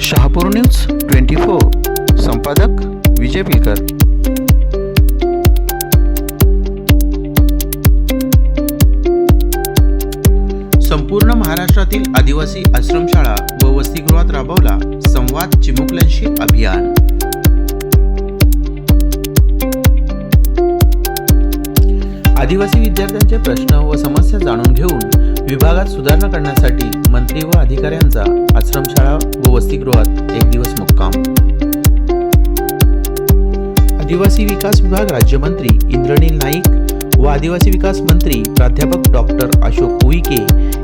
Shahapur news twenty four. संपादक विजय पिलकर संपूर्ण महाराष्ट्रातील आदिवासी आश्रमशाळा व वसतिगृहात राबवला संवाद चिमुकल्यांशी अभियान. आदिवासी विद्यार्थ्यांचे प्रश्न व समस्या जाणून घेऊन विभागात सुधारणा करण्यासाठी मंत्री व अधिकाऱ्यांचा आश्रमशाळा व वसतिगृहात एक दिवस मुक्काम. आदिवासी विकास विभाग राज्यमंत्री इंद्रनील नाईक व आदिवासी विकास मंत्री प्राध्यापक डॉक्टर अशोक उईके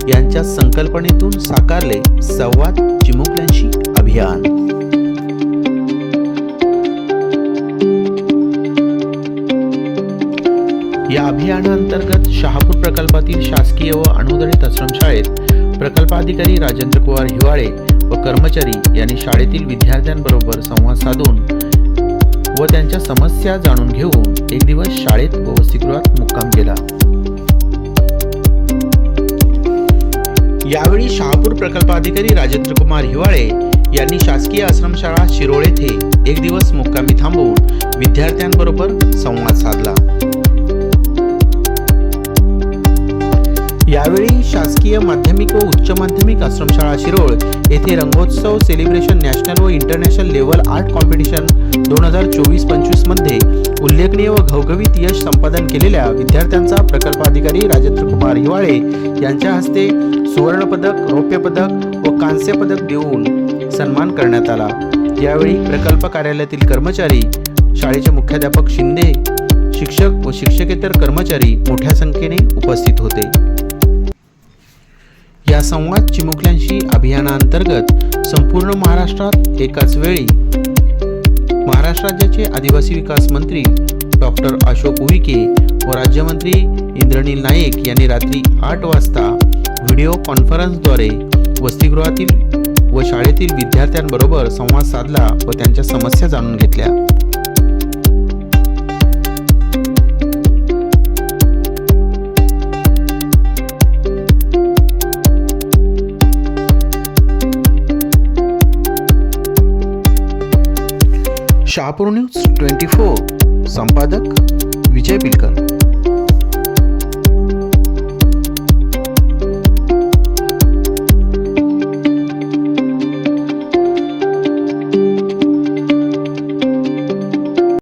यांच्या संकल्पनेतून साकारले संवाद चिमुकल्यांशी अभियान. या अभियानांतर्गत शहापूर प्रकल्पातील शासकीय व अनुदानित आश्रमशाळेत प्रकल्पाधिकारी राजेंद्र कुमार हिवाळे व कर्मचारी यांनी शाळेतील विद्यार्थ्यांबरोबर संवाद साधून व त्यांच्या समस्या जाणून घेऊन एक दिवस शाळेत व वसतिगृहात मुक्काम केला. यावेळी शहापूर प्रकल्पाधिकारी राजेंद्र कुमार हिवाळे यांनी शासकीय आश्रमशाळा शिरोळ येथे एक दिवस मुक्कामी थांबवून विद्यार्थ्यांबरोबर संवाद साधला. यावेळी शासकीय माध्यमिक व उच्च माध्यमिक आश्रमशाळा शिरोळ येथे रंगोत्सव सेलिब्रेशन नॅशनल व इंटरनॅशनल लेवल आर्ट कॉम्पिटिशन दोन हजार चोवीस पंचवीसमध्ये उल्लेखनीय व घवघवीत यश संपादन केलेल्या विद्यार्थ्यांचा प्रकल्पाधिकारी राजेंद्र कुमार हिवाळे यांच्या हस्ते सुवर्णपदक रौप्य पदक व कांस्य पदक देऊन सन्मान करण्यात आला. यावेळी प्रकल्प कार्यालयातील कर्मचारी शाळेचे मुख्याध्यापक शिंदे शिक्षक व शिक्षकेतर कर्मचारी मोठ्या संख्येने उपस्थित होते. संवाद चिमुकल्यांशी अभियानाअंतर्गत संपूर्ण महाराष्ट्रात एकाच वेळी. महाराष्ट्र राज्याचे आदिवासी विकास मंत्री डॉक्टर अशोक उईके व राज्यमंत्री इंद्रनील नाईक यांनी रात्री आठ वाजता व्हिडिओ कॉन्फरन्सद्वारे वसतिगृहातील व शाळेतील विद्यार्थ्यांबरोबर संवाद साधला व त्यांच्या समस्या जाणून घेतल्या. Shahapur news twenty four. संपादक विजय बिलकर